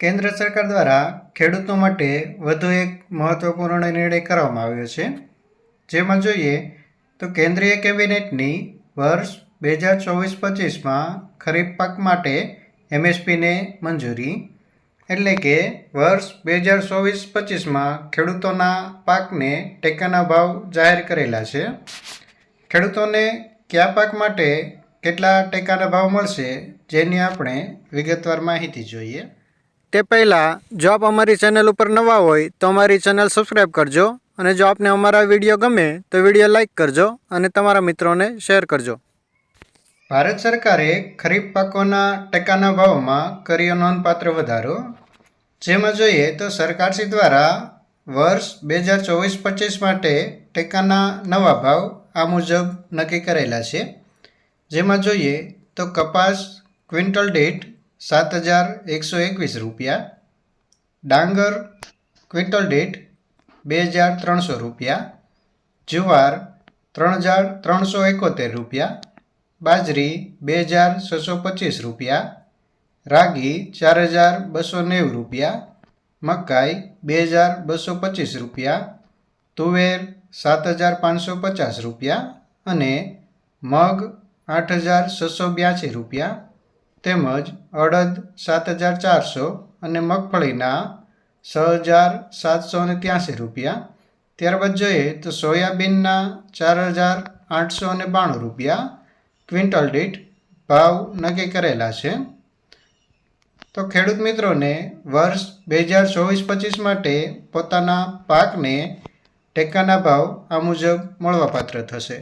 કેન્દ્ર સરકાર દ્વારા ખેડૂતો માટે વધુ એક મહત્વપૂર્ણ નિર્ણય કરવામાં આવ્યો છે. જેમાં જોઈએ તો કેન્દ્રીય કેબિનેટની વર્ષ બે હજાર ચોવીસ પચીસમાં ખરીફ પાક માટે એમએસપીને મંજૂરી, એટલે કે વર્ષ બે હજાર ચોવીસ પચીસમાં ખેડૂતોના પાકને ટેકાના ભાવ જાહેર કરેલા છે. ખેડૂતોને કયા પાક માટે કેટલા ટેકાના ભાવ મળશે, જેની આપણે વિગતવાર માહિતી જોઈએ. તે પહેલાં, જો આપ અમારી ચેનલ ઉપર નવા હોય, તો અમારી ચેનલ સબસ્ક્રાઈબ કરજો અને જો આપને અમારા વીડિયો ગમે, તો વીડિયો લાઈક કરજો અને તમારા મિત્રોને શેર કરજો. ભારત સરકારે ખરીફ પાકોના ટેકાના ભાવમાં કર્યો નોંધપાત્ર વધારો. જેમાં જોઈએ તો સરકારશ્રી દ્વારા વર્ષ બે હજાર ચોવીસ પચીસ માટે ટેકાના નવા ભાવ આ મુજબ નક્કી કરેલા છે. જેમાં જોઈએ તો કપાસ, ક્વિન્ટલ દીઠ સાત હજાર એકસો એકવીસ રૂપિયા. ડાંગર ક્વિન્ટલ દીઠ બે હજાર ત્રણસો રૂપિયા. જુવાર ત્રણ હજાર ત્રણસો એકોતેર રૂપિયા. બાજરી બે હજાર છસો પચીસ રૂપિયા. રાગી ચાર હજાર બસો નેવું રૂપિયા. મકાઈ બે હજાર બસો પચીસ રૂપિયા. તુવેર સાત હજાર પાંચસો પચાસ રૂપિયા અને મગ આઠ હજાર છસો બ્યાસી રૂપિયા. તેમજ અડદ સાત હજાર ચારસો અને મગફળીના છ હજાર સાતસો અને ત્યાંસી રૂપિયા. ત્યારબાદ જોઈએ તો સોયાબીનના ચાર હજાર આઠસો અને બાણું રૂપિયા. ક્વિન્ટલ દીઠ ભાવ નક્કી કરેલા છે. તો ખેડૂત મિત્રોને વર્ષ બે હજાર ચોવીસ પચીસ માટે પોતાના પાકને ટેકાના ભાવ આ મુજબ મળવાપાત્ર થશે.